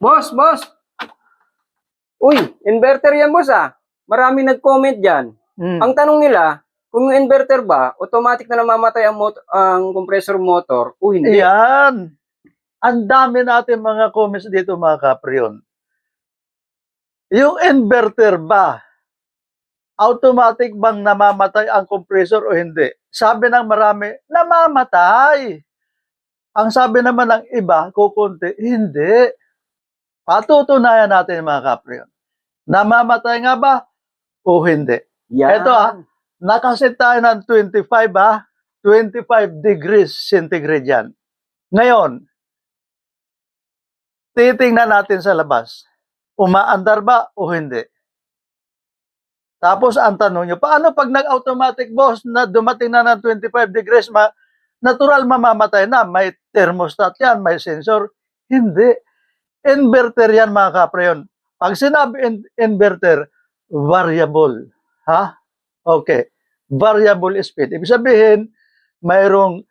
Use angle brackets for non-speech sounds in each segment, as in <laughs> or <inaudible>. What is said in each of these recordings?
Boss, boss! Uy, inverter yan, boss ah. Marami nag-comment dyan. Hmm. Ang tanong nila, kung yung inverter ba, automatic na namamatay ang, mot- ang compressor motor o hindi? Yan. Ang dami natin mga comments dito mga kapriyon. Yung inverter ba, automatic bang namamatay ang compressor o hindi? Sabi ng marami, namamatay. Ang sabi naman ng iba, kukunti, hindi. Patutunayan natin mga kapriyon. Namamatay nga ba o hindi? Yan. Ito, ah. Nakaset tayo ng 25 ha, 25 degrees centigrade yan. Ngayon, titingnan natin sa labas, umaandar ba o hindi? Tapos ang tanong nyo, paano pag nag-automatic boss na dumating na ng 25 degrees, ma natural mamamatay na, may thermostat yan, may sensor? Hindi. Inverter yan mga kapreyon. Pag sinabi in- inverter, variable. Ha? Okay. Variable speed. Ibig sabihin, mayroong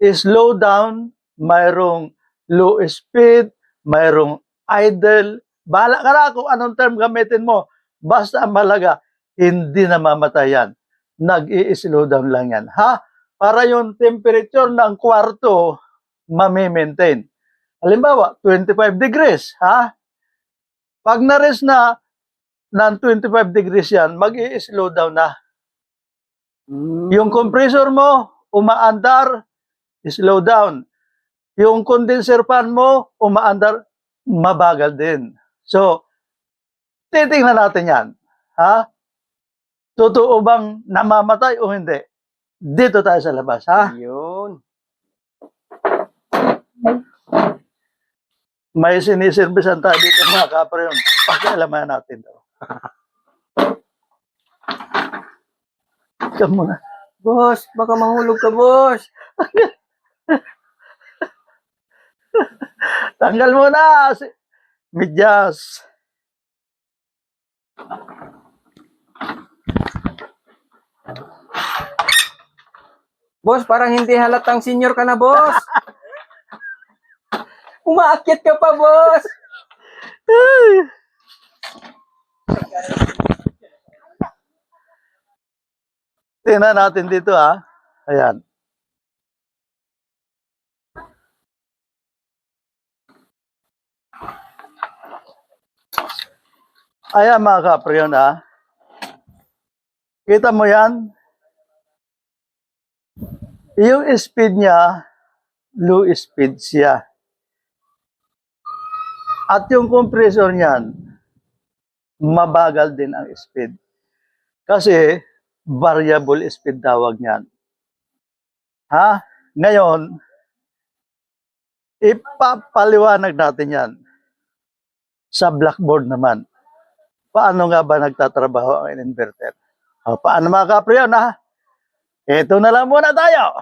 slow down, mayroong low speed, mayroong idle. Bahala ka na kung anong term gamitin mo. Basta malaga, hindi namamatay yan. Nag-i-slow down lang yan. Ha? Para yung temperature ng kwarto, mami-maintain. Halimbawa, 25 degrees. Ha? Pag na-rest na ng 25 degrees yan, mag-i-slow down na. Mm. Yung compressor mo, umaandar, slow down. Yung condenser fan mo, umaandar, mabagal din. So, titingnan natin yan. Ha? Totoo bang namamatay o hindi? Dito tayo sa labas, ha? Yun. May siniservisan tayo dito mga kapre yun. Pakialaman natin to. Ikaw muna. Boss, baka mahulog ka, boss. <laughs> Tanggal mo na. Medyas. Boss, parang hindi halatang senior ka na, boss. Umaakyat ka pa, boss. Tingnan natin dito ha. Ayan. Ayan mga kapriyon ha. Kita mo yan? Yung speed niya, low speed siya. At yung compressor niyan, mabagal din ang speed. Kasi variable speed tawag niyan. Ha? Ngayon, ipapaliwanag natin yan sa blackboard naman. Paano nga ba nagtatrabaho ang inverter? O, paano mga kapriyon ha? Ito na lang muna tayo.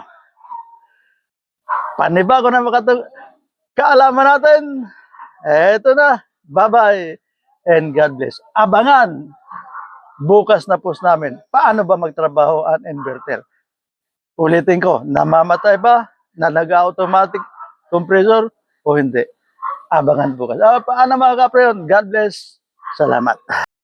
Panibago na makatag kaalaman natin. Ito na. Bye-bye and God bless. Abangan bukas na post namin. Paano ba magtrabaho ang inverter? Ulitin ko, namamatay ba? Na nag-automatic compressor o hindi? Abangan bukas. Ah, paano mga kapreyon? God bless. Salamat.